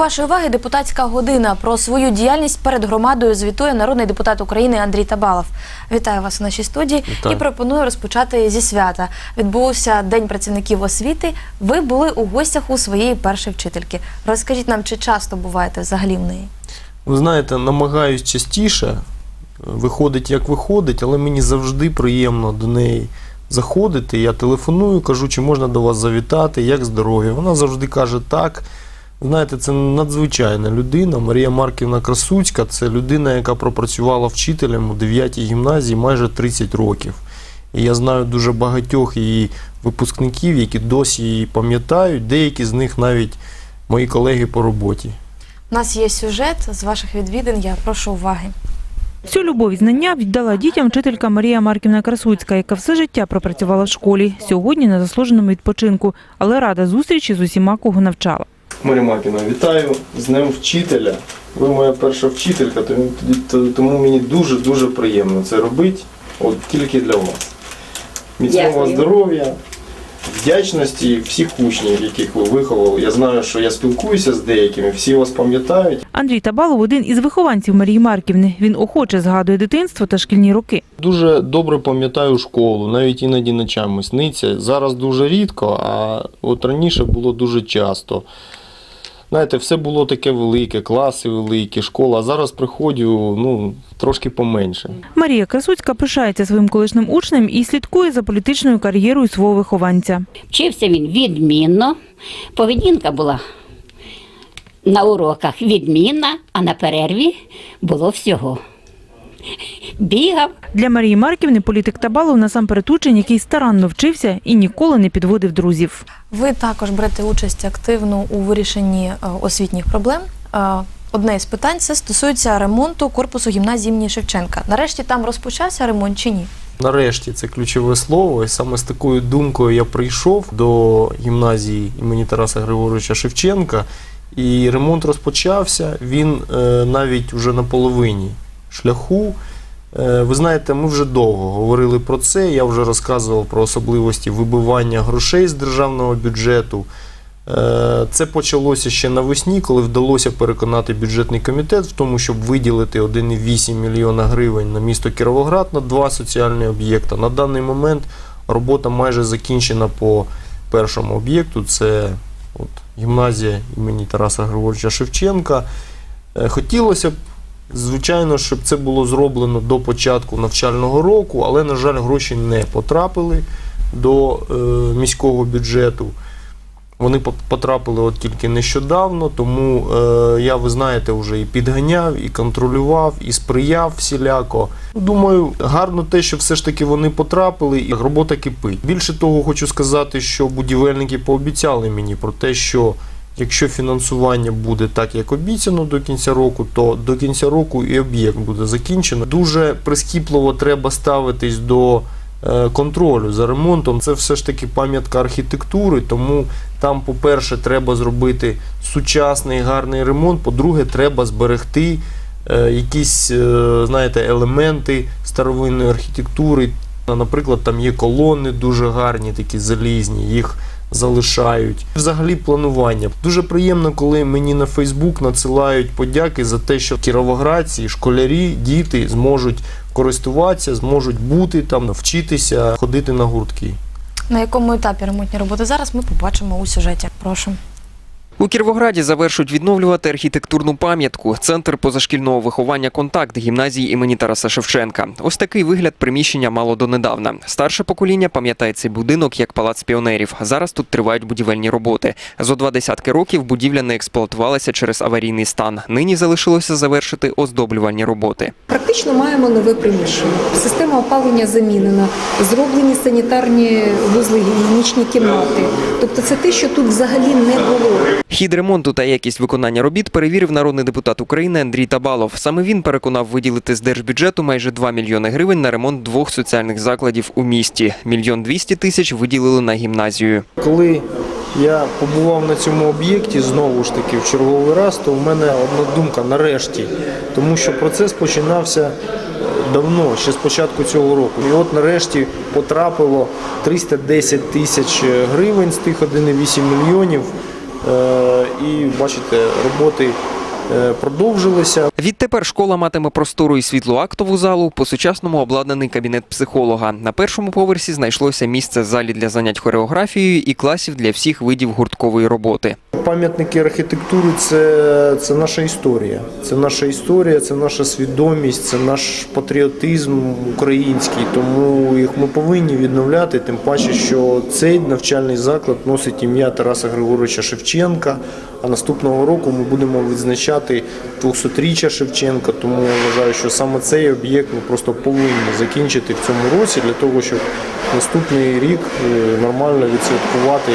вашої уваги депутатська година. Про свою діяльність перед громадою звітує народний депутат України Андрій Табалов. Вітаю вас у нашій студії Вітаю. і пропоную розпочати зі свята. Відбувся День працівників освіти. Ви були у гостях у своєї першої вчительки. Розкажіть нам, чи часто буваєте взагалі в неї? Ви знаєте, намагаюсь частіше, виходить як виходить, але мені завжди приємно до неї заходити. Я телефоную, кажу, чи можна до вас завітати, як здоров'я. Вона завжди каже так. Знаєте, це надзвичайна людина. Марія Марківна Красуцька це людина, яка пропрацювала вчителем у 9-й гімназії майже 30 років. І я знаю дуже багатьох її випускників, які досі її пам'ятають, деякі з них навіть мої колеги по роботі. У нас є сюжет з ваших відвідин. Я прошу уваги. Всю любов і знання віддала дітям вчителька Марія Марківна Красуцька, яка все життя пропрацювала в школі. Сьогодні на заслуженому відпочинку, але рада зустрічі з усіма, кого навчала. Марія Маркіна, вітаю з Днем вчителя. Ви моя перша вчителька, тому, мені дуже-дуже приємно це робити, от тільки для вас. Міцного здоров'я, вдячності всіх учнів, яких ви виховали. Я знаю, що я спілкуюся з деякими, всі вас пам'ятають. Андрій Табалов – один із вихованців Марії Марківни. Він охоче згадує дитинство та шкільні роки. Дуже добре пам'ятаю школу, навіть іноді ночами сниться. Зараз дуже рідко, а от раніше було дуже часто. Знаєте, все було таке велике, класи великі, школа, а зараз приходжу ну, трошки поменше. Марія Красуцька пишається своїм колишнім учнем і слідкує за політичною кар'єрою свого вихованця. Вчився він відмінно. Поведінка була на уроках відмінна, а на перерві було всього. Бігав, Для Марії Марківни політик Табалов насамперед учень, який старанно вчився і ніколи не підводив друзів. Ви також берете участь активно у вирішенні е, освітніх проблем. Е, Одне із питань це стосується ремонту корпусу гімназії імені Шевченка. Нарешті там розпочався ремонт чи ні? Нарешті це ключове слово, і саме з такою думкою я прийшов до гімназії імені Тараса Григоровича Шевченка, і ремонт розпочався. Він е, навіть вже на половині шляху. Е, ви знаєте, ми вже довго говорили про це. Я вже розказував про особливості вибивання грошей з державного бюджету. Е, Це почалося ще навесні, коли вдалося переконати бюджетний комітет в тому, щоб виділити 1,8 мільйона гривень на місто Кіровоград на два соціальні об'єкти. На даний момент робота майже закінчена по першому об'єкту. Це от, гімназія імені Тараса Григоровича Шевченка. Е, Хотілося б, звичайно, щоб це було зроблено до початку навчального року, але, на жаль, гроші не потрапили до е, міського бюджету. Вони по- потрапили от тільки нещодавно, тому е, я, ви знаєте, вже і підганяв, і контролював, і сприяв всіляко. Думаю, гарно те, що все ж таки вони потрапили, і робота кипить. Більше того, хочу сказати, що будівельники пообіцяли мені про те, що якщо фінансування буде так, як обіцяно до кінця року, то до кінця року і об'єкт буде закінчено. Дуже прискіпливо треба ставитись до е, контролю за ремонтом. Це все ж таки пам'ятка архітектури, тому там, по-перше, треба зробити сучасний гарний ремонт. По-друге, треба зберегти е, якісь, е, знаєте, елементи старовинної архітектури. Наприклад, там є колони дуже гарні, такі залізні, їх залишають. Взагалі планування. Дуже приємно, коли мені на Фейсбук надсилають подяки за те, що кіровоградці, школярі, діти зможуть користуватися, зможуть бути там, вчитися, ходити на гуртки. На якому етапі ремонтні роботи зараз ми побачимо у сюжеті. Прошу. У Кіровограді завершують відновлювати архітектурну пам'ятку Центр позашкільного виховання Контакт гімназії імені Тараса Шевченка. Ось такий вигляд приміщення мало донедавна. Старше покоління пам'ятає цей будинок як палац піонерів. Зараз тут тривають будівельні роботи. Зо два десятки років будівля не експлуатувалася через аварійний стан. Нині залишилося завершити оздоблювальні роботи. Практично маємо нове приміщення. Система опалення замінена, зроблені санітарні вузли, гігієнічні кімнати. Тобто це те, що тут взагалі не було. Хід ремонту та якість виконання робіт перевірив народний депутат України Андрій Табалов. Саме він переконав виділити з держбюджету майже 2 мільйони гривень на ремонт двох соціальних закладів у місті. Мільйон 200 тисяч виділили на гімназію. Коли я побував на цьому об'єкті знову ж таки в черговий раз, то в мене одна думка нарешті, тому що процес починався давно, ще з початку цього року. І от нарешті потрапило 310 тисяч гривень з тих 1,8 мільйонів. Е, і бачите, роботи продовжилися. Відтепер школа матиме простору і світлу актову залу, по-сучасному обладнаний кабінет психолога. На першому поверсі знайшлося місце в залі для занять хореографією і класів для всіх видів гурткової роботи. Пам'ятники архітектури це, це наша історія. Це наша історія, це наша свідомість, це наш патріотизм український. Тому їх ми повинні відновляти. Тим паче, що цей навчальний заклад носить ім'я Тараса Григоровича Шевченка. А наступного року ми будемо відзначати 200-річчя Шевченка. Тому я вважаю, що саме цей об'єкт ми просто повинні закінчити в цьому році для того, щоб наступний рік е, нормально відсвяткувати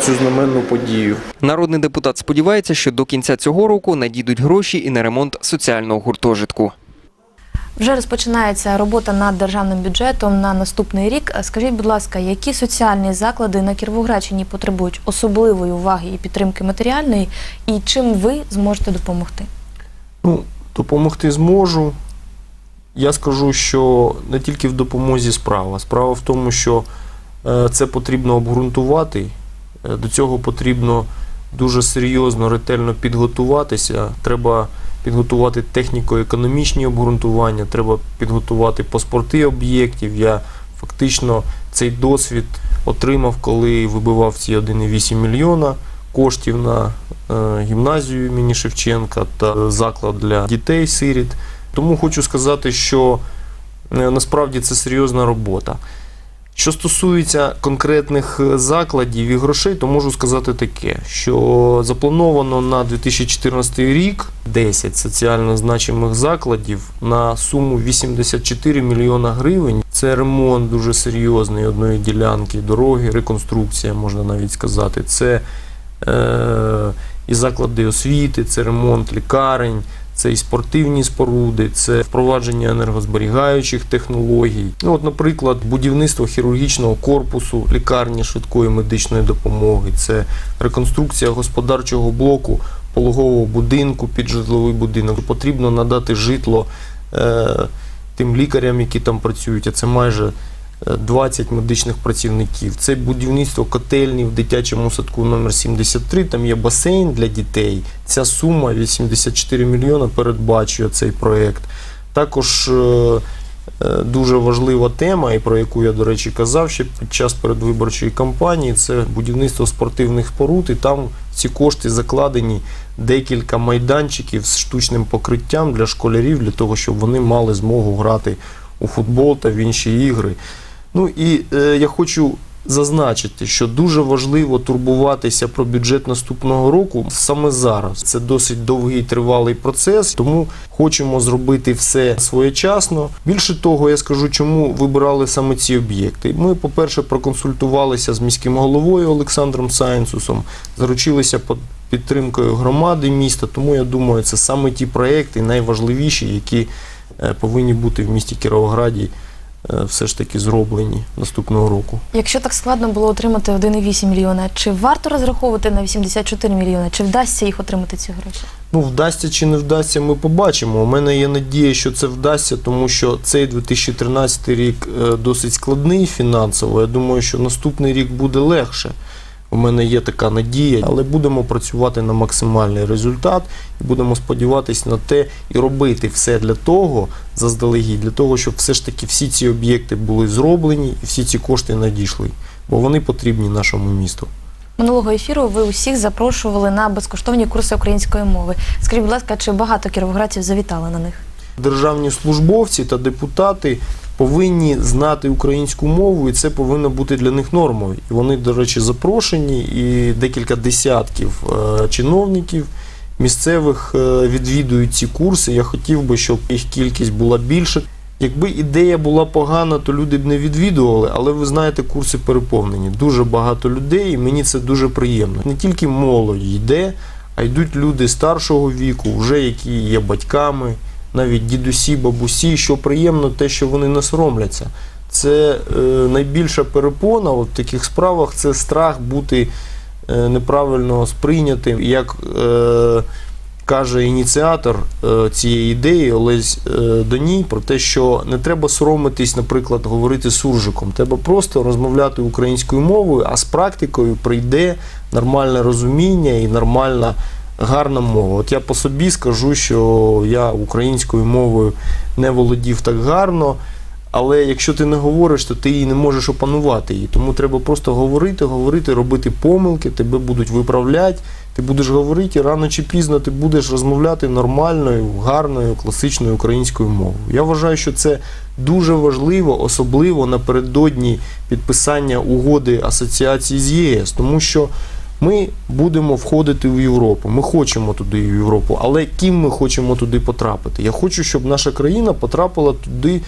цю знаменну подію. Народний депутат сподівається, що до кінця цього року надійдуть гроші і на ремонт соціального гуртожитку. Вже розпочинається робота над державним бюджетом на наступний рік. Скажіть, будь ласка, які соціальні заклади на Кіровоградщині потребують особливої уваги і підтримки матеріальної, і чим ви зможете допомогти? Ну, допомогти зможу. Я скажу, що не тільки в допомозі справа. Справа в тому, що е, це потрібно обґрунтувати. Е, До цього потрібно дуже серйозно, ретельно підготуватися. Треба підготувати техніко-економічні обґрунтування, треба підготувати паспорти об'єктів. Я фактично цей досвід отримав, коли вибивав ці 1,8 мільйона коштів на е, гімназію імені Шевченка та заклад для дітей-сиріт. Тому хочу сказати, що е, насправді це серйозна робота. Що стосується конкретних е, закладів і грошей, то можу сказати таке, що заплановано на 2014 рік 10 соціально значимих закладів на суму 84 мільйона гривень. Це ремонт дуже серйозний одної ділянки дороги, реконструкція, можна навіть сказати. Це е, і заклади освіти, це ремонт лікарень, це і спортивні споруди, це впровадження енергозберігаючих технологій. Ну, от, наприклад, будівництво хірургічного корпусу лікарні швидкої медичної допомоги, це реконструкція господарчого блоку пологового будинку під житловий будинок. Потрібно надати житло е, тим лікарям, які там працюють, а це майже 20 медичних працівників. Це будівництво котельні в дитячому садку номер 73. Там є басейн для дітей. Ця сума 84 мільйона передбачує цей проєкт. Також е, е, дуже важлива тема, і про яку я, до речі, казав ще під час передвиборчої кампанії, це будівництво спортивних споруд. І там ці кошти закладені декілька майданчиків з штучним покриттям для школярів, для того, щоб вони мали змогу грати у футбол та в інші ігри. Ну і е, я хочу зазначити, що дуже важливо турбуватися про бюджет наступного року саме зараз. Це досить довгий тривалий процес, тому хочемо зробити все своєчасно. Більше того, я скажу, чому вибирали саме ці об'єкти. Ми, по-перше, проконсультувалися з міським головою Олександром Сайнсусом, заручилися по- підтримкою громади міста. Тому я думаю, це саме ті проекти найважливіші, які е, повинні бути в місті Кіровограді все ж таки зроблені наступного року. Якщо так складно було отримати 1,8 мільйона, чи варто розраховувати на 84 мільйони? Чи вдасться їх отримати ці гроші? Ну, вдасться чи не вдасться, ми побачимо. У мене є надія, що це вдасться, тому що цей 2013 рік е, досить складний фінансово. Я думаю, що наступний рік буде легше. У мене є така надія, але будемо працювати на максимальний результат і будемо сподіватися на те і робити все для того, заздалегідь, для того, щоб все ж таки всі ці об'єкти були зроблені і всі ці кошти надійшли, бо вони потрібні нашому місту. Минулого ефіру ви усіх запрошували на безкоштовні курси української мови. Скажіть, будь ласка, чи багато кіровоградців завітали на них? Державні службовці та депутати повинні знати українську мову, і це повинно бути для них нормою. І вони, до речі, запрошені, і декілька десятків е, чиновників місцевих е, відвідують ці курси. Я хотів би, щоб їх кількість була більше. Якби ідея була погана, то люди б не відвідували, але ви знаєте, курси переповнені. Дуже багато людей, і мені це дуже приємно. Не тільки молодь йде, а йдуть люди старшого віку, вже які є батьками, навіть дідусі, бабусі. Що приємно, те, що вони не соромляться. Це е, найбільша перепона от в таких справах це страх бути е, неправильно сприйнятим як е, каже ініціатор е, цієї ідеї Олесь е, Доній про те, що не треба соромитись, наприклад, говорити суржиком. Треба просто розмовляти українською мовою, а з практикою прийде нормальне розуміння і нормальна гарна мова. От я по собі скажу, що я українською мовою не володів так гарно. Але якщо ти не говориш, то ти її не можеш опанувати її. Тому треба просто говорити, говорити, робити помилки, тебе будуть виправляти, ти будеш говорити, і рано чи пізно ти будеш розмовляти нормальною, гарною, класичною українською мовою. Я вважаю, що це дуже важливо, особливо напередодні підписання угоди асоціації з ЄС, тому що ми будемо входити в Європу. Ми хочемо туди в Європу, але ким ми хочемо туди потрапити? Я хочу, щоб наша країна потрапила туди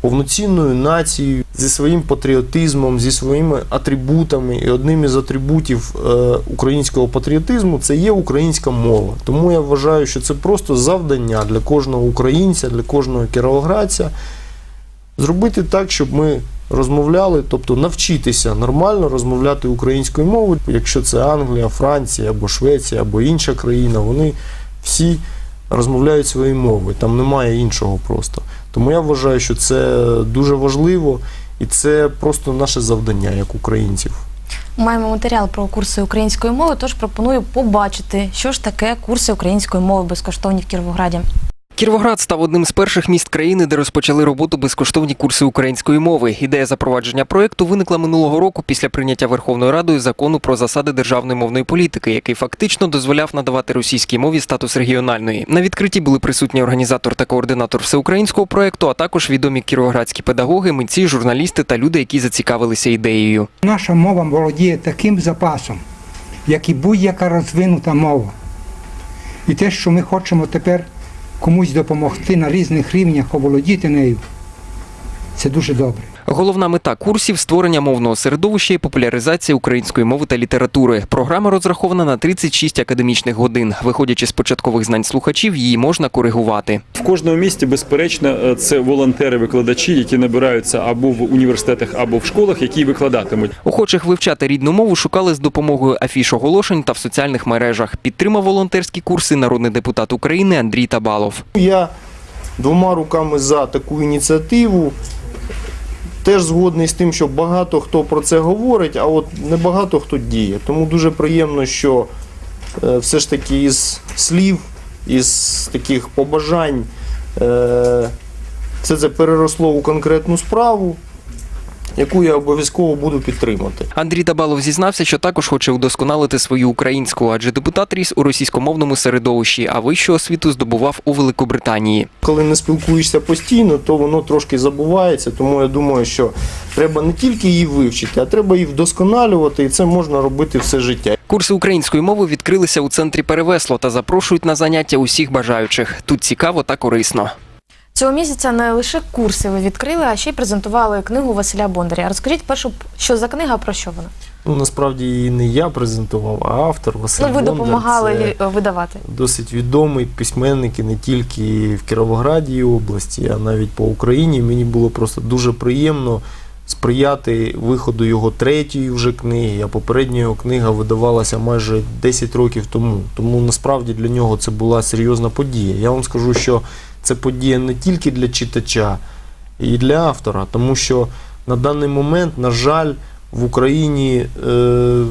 повноцінною нацією зі своїм патріотизмом, зі своїми атрибутами. І одним із атрибутів е, українського патріотизму це є українська мова. Тому я вважаю, що це просто завдання для кожного українця, для кожного кіровоградця зробити так, щоб ми розмовляли, тобто навчитися нормально розмовляти українською мовою. Якщо це Англія, Франція або Швеція, або інша країна, вони всі розмовляють своєю мовою. Там немає іншого просто. Тому я вважаю, що це дуже важливо і це просто наше завдання як українців. Маємо матеріал про курси української мови, тож пропоную побачити, що ж таке курси української мови безкоштовні в Кіровограді. Кіровоград став одним з перших міст країни, де розпочали роботу безкоштовні курси української мови. Ідея запровадження проєкту виникла минулого року після прийняття Верховною Радою закону про засади державної мовної політики, який фактично дозволяв надавати російській мові статус регіональної. На відкритті були присутні організатор та координатор всеукраїнського проєкту, а також відомі кіровоградські педагоги, митці, журналісти та люди, які зацікавилися ідеєю. Наша мова володіє таким запасом, як і будь-яка розвинута мова. І те, що ми хочемо тепер комусь допомогти на різних рівнях оволодіти нею, це дуже добре. Головна мета курсів створення мовного середовища і популяризація української мови та літератури. Програма розрахована на 36 академічних годин. Виходячи з початкових знань слухачів, її можна коригувати. В кожному місті, безперечно, е, це волонтери-викладачі, які набираються або в університетах, або в школах, які викладатимуть. Охочих вивчати рідну мову шукали з допомогою афіш оголошень та в соціальних мережах. Підтримав волонтерські курси народний депутат України Андрій Табалов. Я двома руками за таку ініціативу. Теж згодний з тим, що багато хто про це говорить, а от не багато хто діє. Тому дуже приємно, що е, все ж таки із слів, із таких побажань е, все це переросло у конкретну справу, яку я обов'язково буду підтримати. Андрій Табалов зізнався, що також хоче удосконалити свою українську, адже депутат ріс у російськомовному середовищі, а вищу освіту здобував у Великобританії. Коли не спілкуєшся постійно, то воно трошки забувається. Тому я думаю, що треба не тільки її вивчити, а треба її вдосконалювати, і це можна робити все життя. Курси української мови відкрилися у центрі Перевесло та запрошують на заняття усіх бажаючих. Тут цікаво та корисно. Цього місяця не лише курси ви відкрили, а ще й презентували книгу Василя Бондаря. Розкажіть першу, що за книга, про що вона? Ну насправді її не я презентував, а автор Василь Ну, ви Бондар. допомагали Це видавати. досить відомий письменник і не тільки в Кіровограді і області, а навіть по Україні. Мені було просто дуже приємно сприяти виходу його третьої вже книги. А попередня його книга видавалася майже 10 років тому. Тому насправді для нього це була серйозна подія. Я вам скажу, що це подія не тільки для читача, і для автора, тому що на даний момент, на жаль, в Україні е,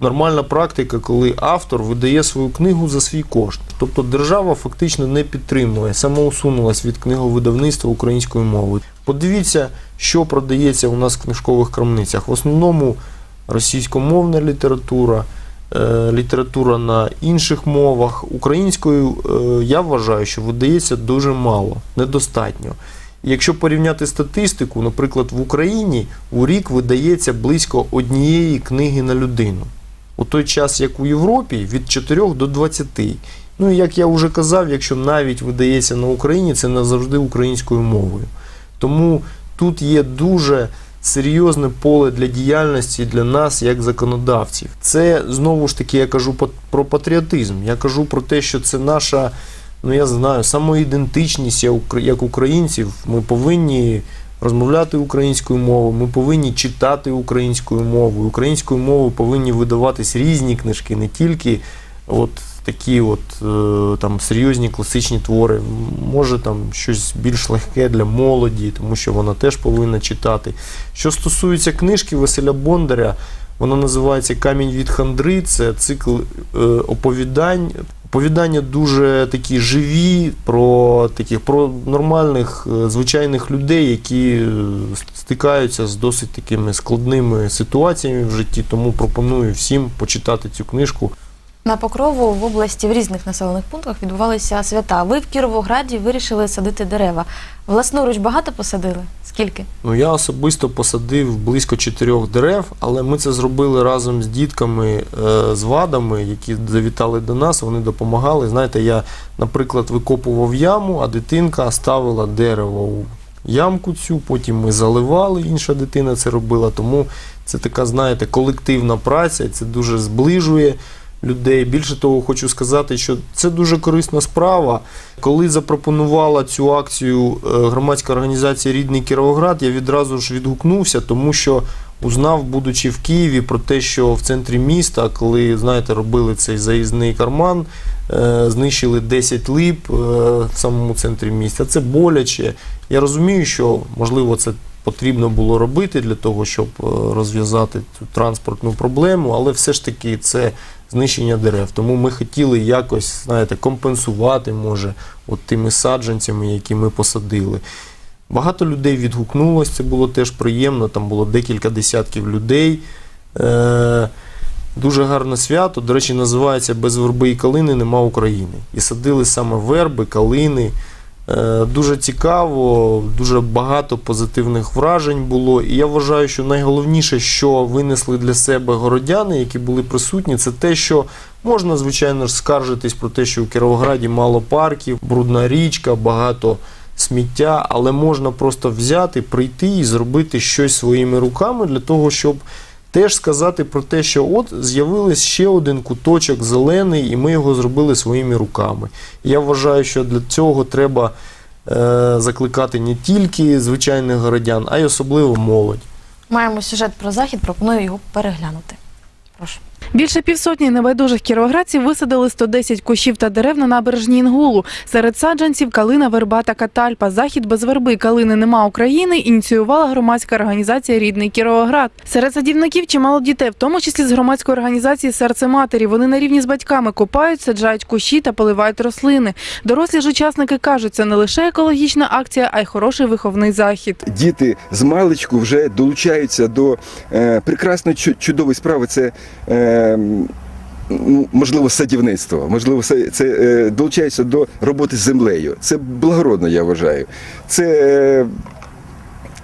нормальна практика, коли автор видає свою книгу за свій кошт. Тобто держава фактично не підтримує, самоусунулась від книговидавництва українською мовою. Подивіться, що продається у нас в книжкових крамницях. В основному російськомовна література, література на інших мовах. Українською е, я вважаю, що видається дуже мало, недостатньо. Якщо порівняти статистику, наприклад, в Україні у рік видається близько однієї книги на людину. У той час, як у Європі, від 4 до 20. Ну і як я вже казав, якщо навіть видається на Україні, це не завжди українською мовою. Тому тут є дуже серйозне поле для діяльності для нас як законодавців. Це знову ж таки я кажу про патріотизм. Я кажу про те, що це наша, ну я знаю, самоідентичність як українців. Ми повинні розмовляти українською мовою, ми повинні читати українською мовою. Українською мовою повинні видаватись різні книжки, не тільки от такі от е, там серйозні класичні твори. Може там щось більш легке для молоді, тому що вона теж повинна читати. Що стосується книжки Василя Бондаря, вона називається Камінь від хандри. Це цикл е, оповідань. Оповідання дуже такі живі про таких про нормальних е, звичайних людей, які стикаються з досить такими складними ситуаціями в житті. Тому пропоную всім почитати цю книжку. На Покрову в області в різних населених пунктах відбувалися свята. Ви в Кіровограді вирішили садити дерева. Власноруч багато посадили? Скільки? Ну, я особисто посадив близько чотирьох дерев, але ми це зробили разом з дітками е, з вадами, які завітали до нас. Вони допомагали. Знаєте, я, наприклад, викопував яму, а дитинка ставила дерево у ямку цю, потім ми заливали, інша дитина це робила. Тому це така, знаєте, колективна праця, це дуже зближує людей. Більше того, хочу сказати, що це дуже корисна справа. Коли запропонувала цю акцію е, громадська організація Рідний Кіровоград, я відразу ж відгукнувся, тому що узнав, будучи в Києві, про те, що в центрі міста, коли знаєте, робили цей заїзний карман, е, знищили 10 лип е, в самому центрі міста. Це боляче. Я розумію, що можливо це потрібно було робити для того, щоб е, розв'язати цю транспортну проблему, але все ж таки це знищення дерев. Тому ми хотіли якось, знаєте, компенсувати, може, от тими саджанцями, які ми посадили. Багато людей відгукнулось, це було теж приємно, там було декілька десятків людей. Е, Дуже гарне свято. До речі, називається Без верби і калини нема України. І садили саме верби, калини. Е, Дуже цікаво, дуже багато позитивних вражень було. І я вважаю, що найголовніше, що винесли для себе городяни, які були присутні, це те, що можна, звичайно ж, скаржитись про те, що у Кіровограді мало парків, брудна річка, багато сміття, але можна просто взяти, прийти і зробити щось своїми руками для того, щоб теж сказати про те, що от з'явились ще один куточок зелений, і ми його зробили своїми руками. Я вважаю, що для цього треба е, закликати не тільки звичайних городян, а й особливо молодь. Маємо сюжет про захід, пропоную його переглянути. Прошу. Більше півсотні небайдужих кіровоградців висадили 110 кущів та дерев на набережній Інгулу. Серед саджанців калина, верба та катальпа. Захід без верби калини нема України ініціювала громадська організація Рідний Кіровоград. Серед садівників чимало дітей, в тому числі з громадської організації Серце матері. Вони на рівні з батьками копають, саджають кущі та поливають рослини. Дорослі ж учасники кажуть, це не лише екологічна акція, а й хороший виховний захід. діти з маличку вже долучаються до е, прекрасної чудової справи. Це е, можливо садівництво, можливо, це, е, долучаються до роботи з землею. Це благородно, я вважаю. Це е,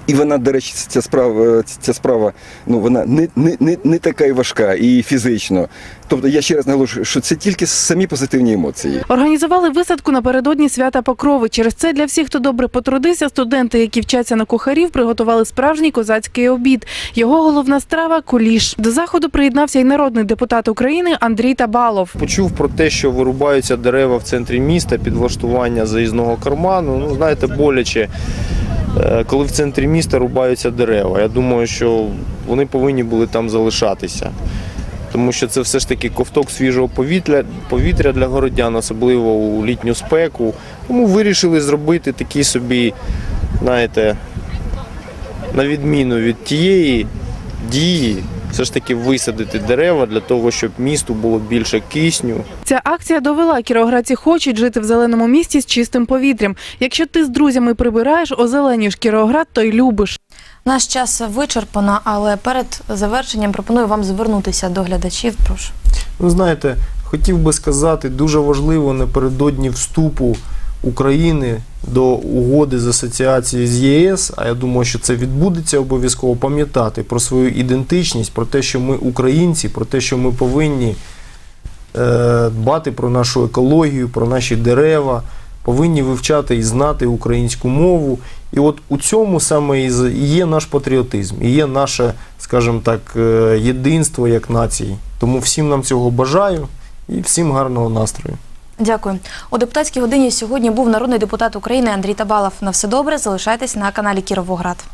і вона, до речі, ця справа, ця справа ну, вона не, не, не, не така і важка, і фізично. Тобто я ще раз наголошую, що це тільки самі позитивні емоції. Організували висадку напередодні свята Покрови. Через це для всіх, хто добре потрудився, студенти, які вчаться на кухарів, приготували справжній козацький обід. Його головна страва куліш. До заходу приєднався й народний депутат України Андрій Табалов. Почув про те, що вирубаються дерева в центрі міста під влаштування заїзного карману. Ну, знаєте, боляче, е, коли в центрі міста рубаються дерева. Я думаю, що вони повинні були там залишатися. Тому що це все ж таки ковток свіжого повітря, повітря для городян, особливо у літню спеку. Тому вирішили зробити такий собі, знаєте, на відміну від тієї дії, все ж таки висадити дерева для того, щоб місту було більше кисню, Ця акція довела, кіровоградці хочуть жити в зеленому місті з чистим повітрям. Якщо ти з друзями прибираєш, озеленюєш Кіровоград, то й любиш. Наш час вичерпано, але перед завершенням пропоную вам звернутися до глядачів. Прошу. Ну, знаєте, хотів би сказати, дуже важливо напередодні вступу України до угоди з асоціації з ЄС, а я думаю, що це відбудеться обов'язково пам'ятати про свою ідентичність, про те, що ми українці, про те, що ми повинні е, дбати про нашу екологію, про наші дерева, повинні вивчати і знати українську мову. І от у цьому саме і є наш патріотизм, і є наше, скажімо так, е, єдинство як нації. Тому всім нам цього бажаю і всім гарного настрою. Дякую. У депутатській годині сьогодні був народний депутат України Андрій Табалов. На все добре. Залишайтесь на каналі Кіровоград.